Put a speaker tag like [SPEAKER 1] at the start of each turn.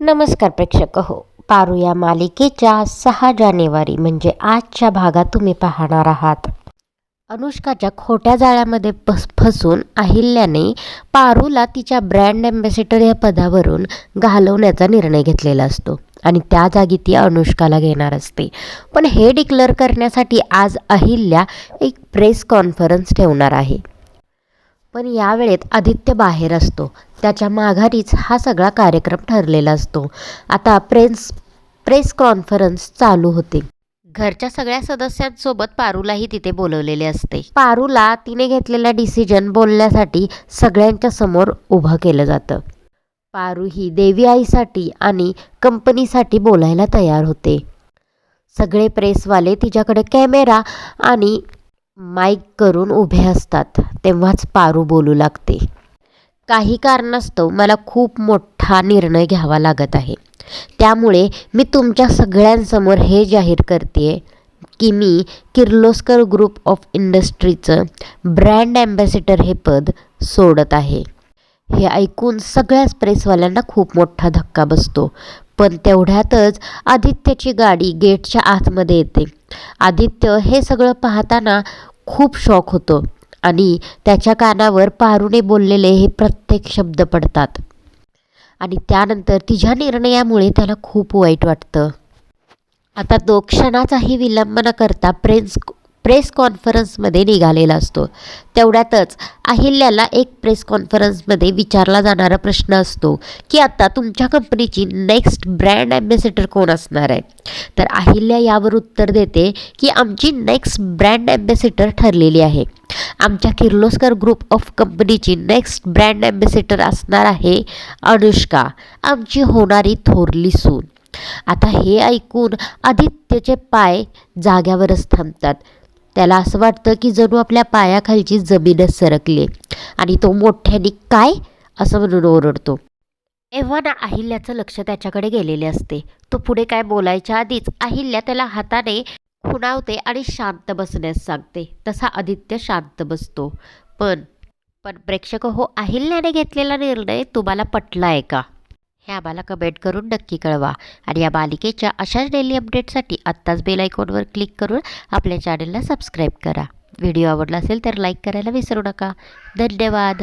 [SPEAKER 1] नमस्कार प्रेक्षक हो. पारू या मालिकेच्या सहा जानेवारी म्हणजे आजच्या भागात तुम्ही पाहणार आहात. अनुष्काच्या खोट्या जाळ्यामध्ये फस फसून अहिल्याने पारूला तिच्या ब्रँड ॲम्बॅसेडर या पदावरून घालवण्याचा निर्णय घेतलेला असतो आणि त्या जागी ती अनुष्काला घेणार असते. पण हे डिक्लेअर करण्यासाठी आज अहिल्या एक प्रेस कॉन्फरन्स ठेवणार आहे. पण यावेळेत आदित्य बाहेर असतो. त्याच्या माघारीच हा सगळा कार्यक्रम ठरलेला असतो. आता प्रेस प्रेस कॉन्फरन्स चालू होते. घरच्या सगळ्या सदस्यांसोबत पारूलाही तिथे बोलवलेले असते. पारूला तिने घेतलेला डिसिजन बोलण्यासाठी सगळ्यांच्या समोर उभं केलं जातं. पारू ही देवी आईसाठी आणि कंपनीसाठी बोलायला तयार होते. सगळे प्रेसवाले तिच्याकडे कॅमेरा आणि माईक करून उभे असतात. तेव्हाच पारू बोलू लागते. काही कारणास्तव मला खूप मोठा निर्णय घ्यावा लागत आहे. त्यामुळे मी तुमच्या सगळ्यांसमोर हे जाहीर करते की मी किर्लोस्कर ग्रुप ऑफ इंडस्ट्रीचं ब्रँड ॲम्बॅसिडर हे पद सोडत आहे. हे ऐकून सगळ्याच प्रेसवाल्यांना खूप मोठा धक्का बसतो. पण तेवढ्यातच आदित्यची गाडी गेटच्या आतमध्ये येते. आदित्य हे सगळं पाहताना खूप शॉक होतो. आणि त्याच्या कानावर पारूने बोललेले हे प्रत्येक शब्द पडतात. आणि त्यानंतर तिच्या निर्णयामुळे त्याला खूप वाईट वाटतं. आता तो क्षणाचाही विलंब न करता प्रेस प्रेस कॉन्फरन्समध्ये निघालेला असतो. तेवढ्यातच अहिल्याला एक प्रेस कॉन्फरन्समध्ये विचारला जाणारा प्रश्न असतो की आता तुमच्या कंपनीची नेक्स्ट ब्रँड ॲम्बॅसिडर कोण असणार आहे? तर अहिल्या यावर उत्तर देते की आमची नेक्स्ट ब्रँड ॲम्बॅसिडर ठरलेली आहे. आमच्या किर्लोस्कर ग्रुप ऑफ कंपनीची नेक्स्ट ब्रँड ॲम्बेसेडर असणार आहे अनुष्का. आमची होणारी थोरली सून. आता हे ऐकून आदित्यचे पाय जाग्यावरच थांबतात. त्याला असं वाटतं की जणू आपल्या पायाखालची जमीनच सरकली आणि तो मोठ्याने काय? असं म्हणून ओरडतो. एव्हा ना अहिल्याचं लक्ष त्याच्याकडे गेलेले असते. तो पुढे काय बोलायच्या आधीच अहिल्या त्याला हाताने खुणावते आणि शांत बसण्यास सांगते. तसा आदित्य शांत बसतो. पण पण प्रेक्षक हो अहिल्याने घेतलेला निर्णय तुम्हाला पटला आहे का? हे आम्हाला कमेंट करून नक्की कळवा. आणि या मालिकेच्या अशाच डेली अपडेटसाठी आत्ताच बेल आयकॉनवर क्लिक करून आपल्या चॅनलला सबस्क्राईब करा. व्हिडिओ आवडला असेल तर लाईक करायला विसरू नका. धन्यवाद!